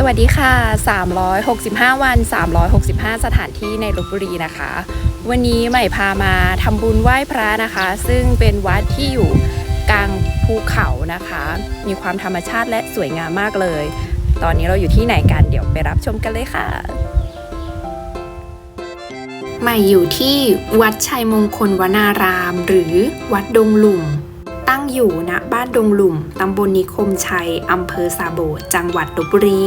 สวัสดีค่ะ 365 วัน 365 สถานที่ในลบบุรีนะคะ วันนี้ใหม่พามาทำบุญไหว้พระนะคะ ซึ่งเป็นวัดที่อยู่กลางภูเขานะคะ มีความธรรมชาติและสวยงามมากเลย ตอนนี้เราอยู่ที่ไหนกัน เดี๋ยวไปรับชมกันเลยค่ะ ใหม่อยู่ที่วัดชัยมงคลวนาราม หรือวัดดงหลุม ตั้งอยู่ณบ้านดงหลุมตำบลนิคมชัยอำเภอสาโบดจังหวัดลบบุรี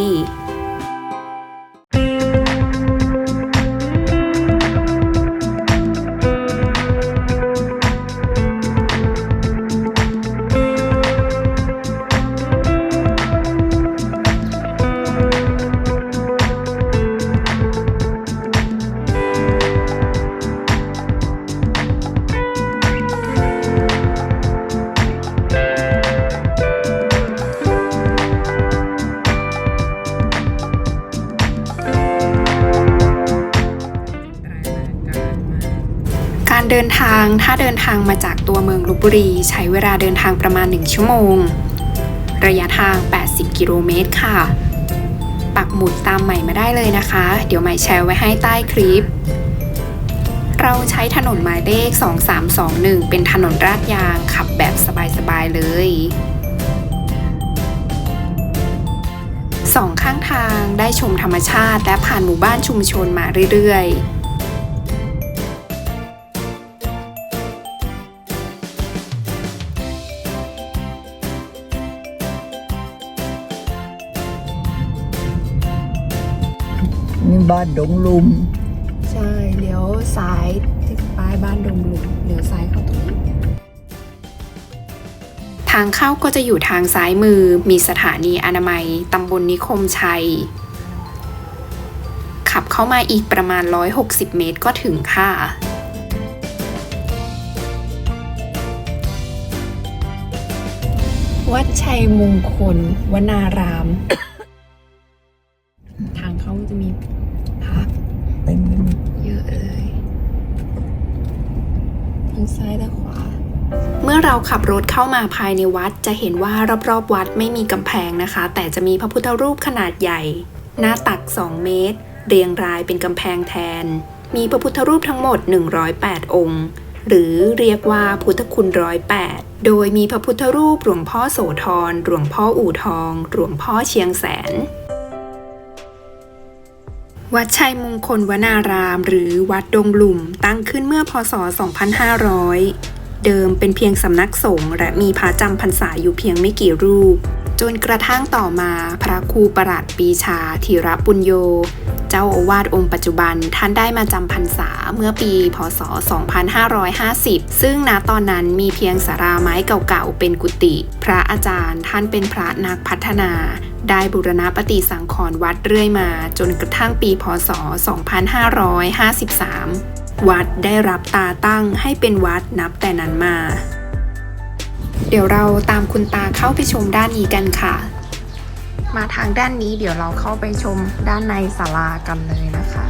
างถ้าเดินทางมาจากตัวเมืองลบบุรี ใช้เวลาเดินทางประมาณ 1 ชั่วโมง ระยะทาง 80 กิโลเมตรค่ะ ปักหมุดตามใหม่มาได้เลยนะคะ เดี๋ยวใหม่แชร์ไว้ให้ใต้คลิป เราใช้ถนนหมายเลข 2321 เป็นถนนราดยางขับแบบสบายๆเลยสองข้างทางได้ชมธรรมชาติและผ่านหมู่บ้านชุมชนมาเรื่อยๆ บ้านดงลุม ใช่เลี้ยวซ้ายที่ป้ายบ้านดงหลุมเลี้ยวซ้ายเข้าตรงนี้ทางเข้าก็จะอยู่ทางซ้ายมือมีสถานีอนามัยตำบลนิคมชัย ขับเข้ามาอีกประมาณ 160 เมตรก็ถึงค่ะ วัดชัยมงคลวนาราม มื่อเราขับรถเข้ามาภายในวัด จะเห็นว่ารอบๆวัดไม่มีกำแพงนะคะ แต่จะมีพระพุทธรูปขนาดใหญ่ หน้าตัก 2 เมตร เรียงรายเป็นกำแพงแทน มีพระพุทธรูปทั้งหมด 108 องค์ หรือเรียกว่าพุทธคุณร้อยแปดโดยมีพระพุทธรูปหลวงพ่อโสธรหลวงพ่ออู่ทองหลวงพ่อเชียงแสนวัดชัยมงคลวนาราม หรือวัดดงหลุมตั้งขึ้นเมื่อพศ 2500 เดิมเป็นเพียงสำนักสงฆ์และมีพระจำพรรษาอยู่เพียงไม่กี่รูป จนกระทั่งต่อมาพระครูประหลัดปีชาธีระปุญโย เจ้าอาวาสองค์ปัจจุบันท่านได้มาจำพรรษาเมื่อปี พศ 2550 ซึ่งณตอนนั้นมีเพียงสาราไม้เก่าๆเป็นกุฏิพระอาจารย์ท่านเป็นพระนักพัฒนาได้บูรณะปฏิสังขรณ์วัดเรื่อยมา จนกระทั่งปี พศ 2553 วัดได้รับตาตั้งให้เป็นวัดนับแต่นั้นมา เดี๋ยวเราตามคุณตาเข้าไปชมด้านนี้กันค่ะ มาทางด้านนี้เดี๋ยวเราเข้าไปชมด้านในศาลากันเลยนะคะ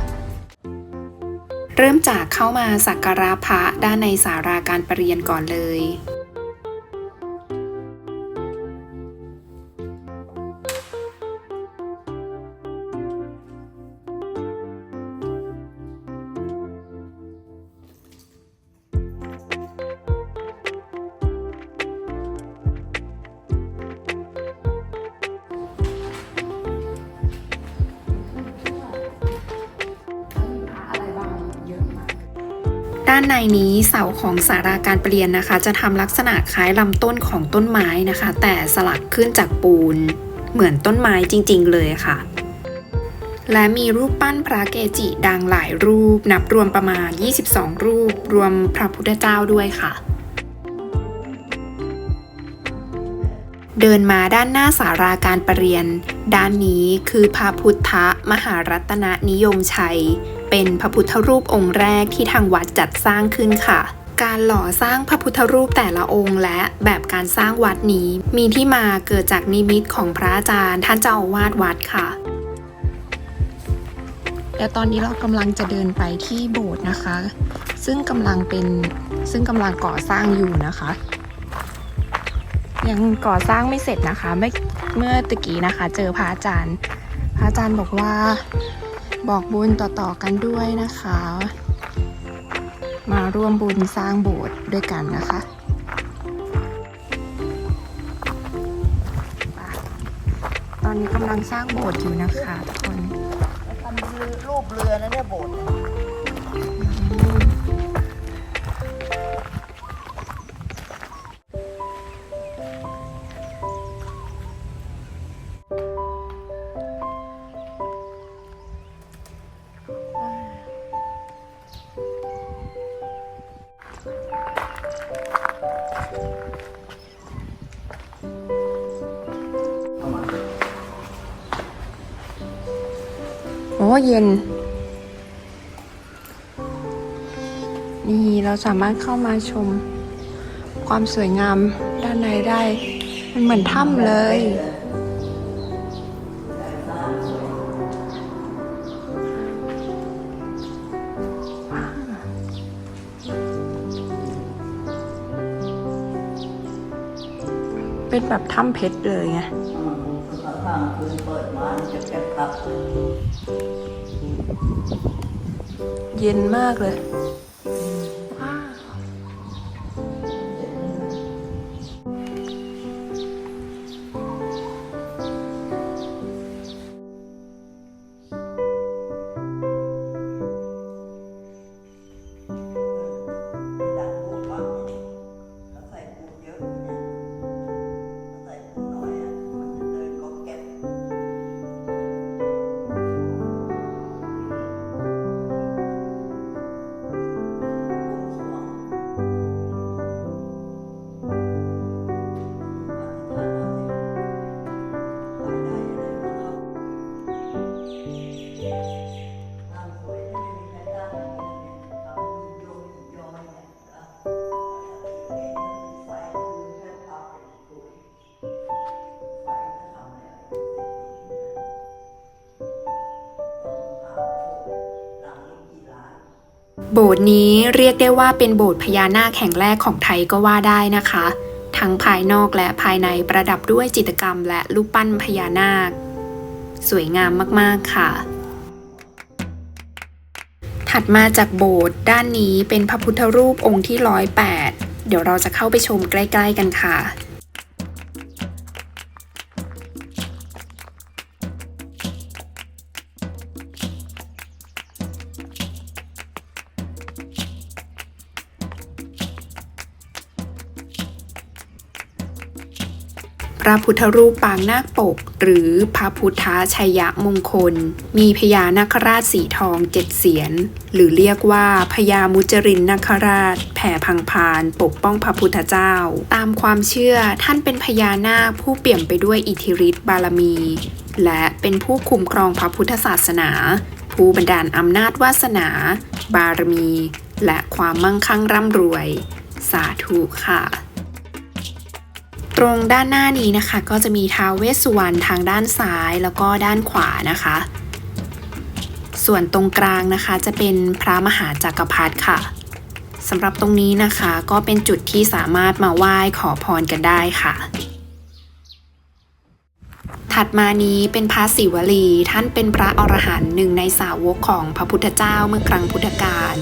เริ่มจากเข้ามาสักการะพระด้านในศาลาการประเรียนก่อนเลยานในนี้เสาของสาราการประเรียนนะคะ จะทำลักษณะคล้ายลำต้นของต้นไม้นะคะ แต่สลักขึ้นจากปูน เหมือนต้นไม้จริง ๆ เลยค่ะ และมีรูปปั้นพระเกจิดังหลายรูป นับรวมประมาณ 22 รูป รวมพระพุทธเจ้าด้วยค่ะเดินมาด้านหน้าสาราการประเรียน ด้านนี้คือพระพุทธมหารัตนนิยมชัย เป็นพระพุทธรูปองค์แรกที่ทางวัดจัดสร้างขึ้นค่ะ การหล่อสร้างพระพุทธรูปแต่ละองค์ และแบบการสร้างวัดนี้ มีที่มาเกิดจากนิมิตของพระอาจารย์ท่านเจ้าอาวาสวัดค่ะ และตอนนี้เรากำลังจะเดินไปที่โบสถ์นะคะ ซึ่งกำลังเป็นซึ่งกำลังก่อสร้างอยู่นะคะ ยังก่อสร้างไม่เสร็จนะคะเมื่อเมื่อตะกี้นะคะ เจอพระอาจารย์ พระอาจารย์บอกว่า บอกบุญต่อๆกันด้วยนะคะ มาร่วมบุญสร้างโบสถ์ด้วยกันนะคะตอนนี้กำลังสร้างโบสถ์อยู่นะคะทุกคนทำรูปเรือนะเนี่ยโบสถ์ เนี่ยโอ้เย็น นี่เราสามารถเข้ามาชม ความสวยงามด้านในได้ มันเหมือนถ้ำเลยเป็นแบบถ้ำเพชรเลยไงอืมข้างคืน เย็นมากเลย โบสถ์นี้เรียกได้ว่าเป็นโบสถ์พญานาคแห่งแรกของไทยก็ว่าได้นะคะ ทั้งภายนอกและภายในประดับด้วยจิตรกรรมและรูปปั้นพญานาค สวยงามมากๆค่ะ ถัดมาจากโบสถ์ด้านนี้เป็นพระพุทธรูปองค์ที่ร้อยแปดเดี๋ยวเราจะเข้าไปชมใกล้ ๆ กันค่ะ ระพุทธรูปปางนาคปก หรือพระพุทธชัยมงคล มีพญานาคราชสีทองเจ็ดเสียน หรือเรียกว่าพญามุจรินนาคราช แผ่พังพาน ปกป้องพระพุทธเจ้า ตามความเชื่อท่านเป็นพญานาคผู้เปี่ยมไปด้วยอิทธิฤทธิบารมี และเป็นผู้คุ้มครองพระพุทธศาสนา ผู้บันดาลอำนาจวาสนา บารมี และความมั่งคั่งร่ำรวย สาธุค่ะ รงด้านหน้านี้นะคะ ก็จะมีท้าวเวสสุวรรณทางด้านซ้ายแล้วก็ด้านขวานะคะ ส่วนตรงกลางนะคะจะเป็นพระมหาจักรพรรดิค่ะสำหรับตรงนี้นะคะก็เป็นจุดที่สามารถมาไหว้ขอพรกันได้ค่ะ ถัดมานี้เป็นพระศิวลีท่านเป็นพระอรหันต์หนึ่งในสาวกของพระพุทธเจ้าเมื่อครั้งพุทธกาล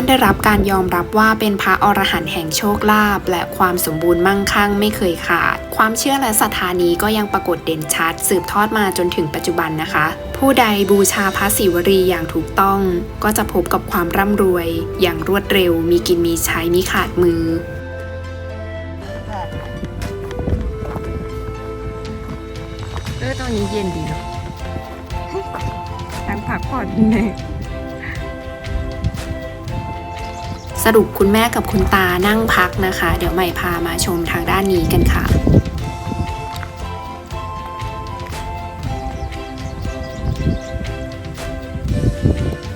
านได้รับการยอมรับว่าเป็นพระอรหันต์แห่งโชคลาภและความสมบูรณ์มั่งคั่งไม่เคยขาด ความเชื่อและศรัทธานี้ก็ยังปรากฏเด่นชัด สืบทอดมาจนถึงปัจจุบันนะคะ ผู้ใดบูชาพระศิวรีอย่างถูกต้อง ก็จะพบกับความร่ำรวย อย่างรวดเร็ว มีกินมีใช้มิขาดมือเออตอนนี้เย็นดีเนาะตั้งพักผ่อนแน่ สรุปคุณแม่กับคุณตานั่งพักนะคะ เดี๋ยวใหม่พามาชมทางด้านนี้กันค่ะ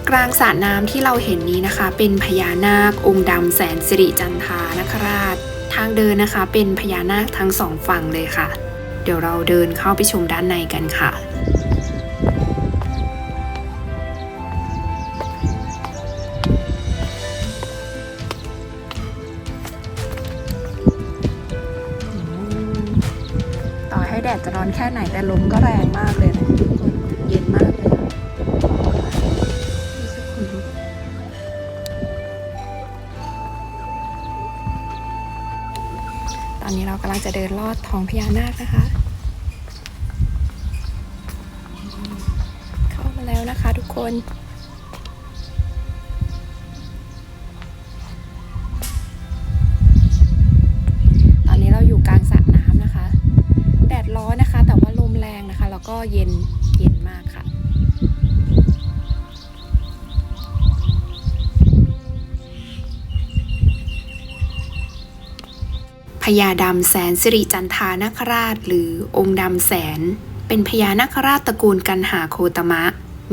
กลางสระน้ำที่เราเห็นนี้นะคะ เป็นพญานาคองค์ดำแสนสิริจันทานคราช ทางเดินนะคะ เป็นพญานาคทั้งสองฝั่งเลยค่ะ เดี๋ยวเราเดินเข้าไปชมด้านในกันค่ะ แค่ไหนแต่ลมก็แรงมากเลยนะทุกคนเย็นมากเลยตอนนี้เรากำลังจะเดินลอดท้องพญานาคนะคะ เข้ามาแล้วนะคะทุกคน ก็เย็นเย็นมากค่ะพญาดำแสนสิริจันทานคราช หรือองค์ดำแสน เป็นพญานาคราชตระกูลกันหาโคตมะ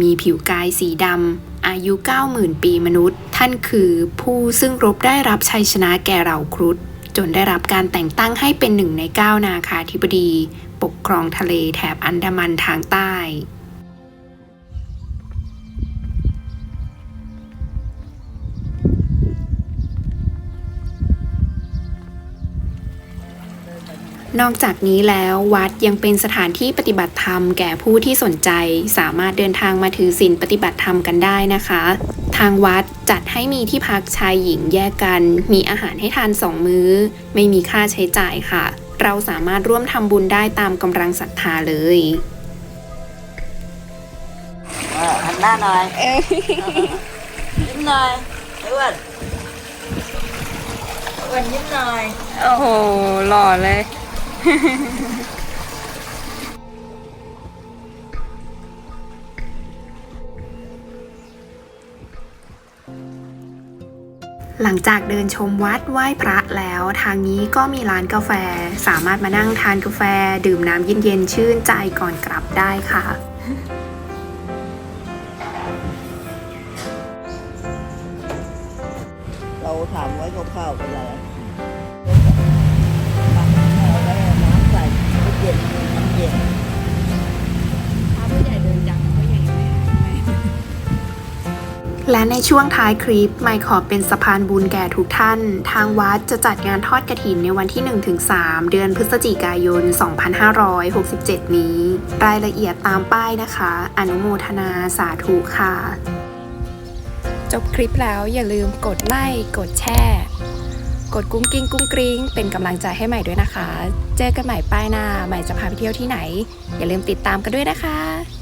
มีผิวกายสีดำ อายุ 90,000 ปีมนุษย์ ท่านคือผู้ซึ่งรบได้รับชัยชนะแก่เหล่าครุฑจนได้รับการแต่งตั้งให้เป็นหนึ่งในเก้านาคาธิบดี ปกครองทะเลแถบอันดามันทางใต้นอกจากนี้แล้ววัดยังเป็นสถานที่ปฏิบัติธรรมแก่ผู้ที่สนใจ สามารถเดินทางมาถือศีลปฏิบัติธรรมกันได้นะคะ ทางวัดจัดให้มีที่พักชายหญิงแยกกัน มีอาหารให้ทานสองมื้อ ไม่มีค่าใช้จ่ายค่ะ เราสามารถร่วมทำบุญได้ตามกำลังศรัทธาเลยเออหันหน้าหน่อยยิ้มหน่อยไอ้อ้วันไอ้อ้วันยิ้มหน่อย โอ้โห หล่อเลย หลังจากเดินชมวัดไหว้พระแล้วทางนี้ก็มีร้านกาแฟ สามารถมานั่งทานกาแฟ ดื่มน้ำเย็นๆชื่นใจก่อนกลับได้ค่ะ เราถามไว้คร่าวๆเป็นไรตักเอาแล้วน้ำใส่น้ำเย็นน้ำเย็น และในช่วงท้ายคลิปไม่ขอเป็นสะพานบุญแก่ทุกท่าน ทางวัดจะจัดงานทอดกระถินในวันที่ 1-3 เดือนพฤศจิกายน 2567 นี้ รายละเอียดตามป้ายนะคะ อนุโมทนาสาธุค่ะ จบคลิปแล้วอย่าลืมกดไลค์กดแชร์กดกุ้งกิ้งกุ้งกริ้งเป็นกำลังใจให้ใหม่ด้วยนะคะ เจอกันใหม่ป้ายหน้า ใหม่จะพาไปเที่ยวที่ไหน อย่าลืมติดตามกันด้วยนะคะ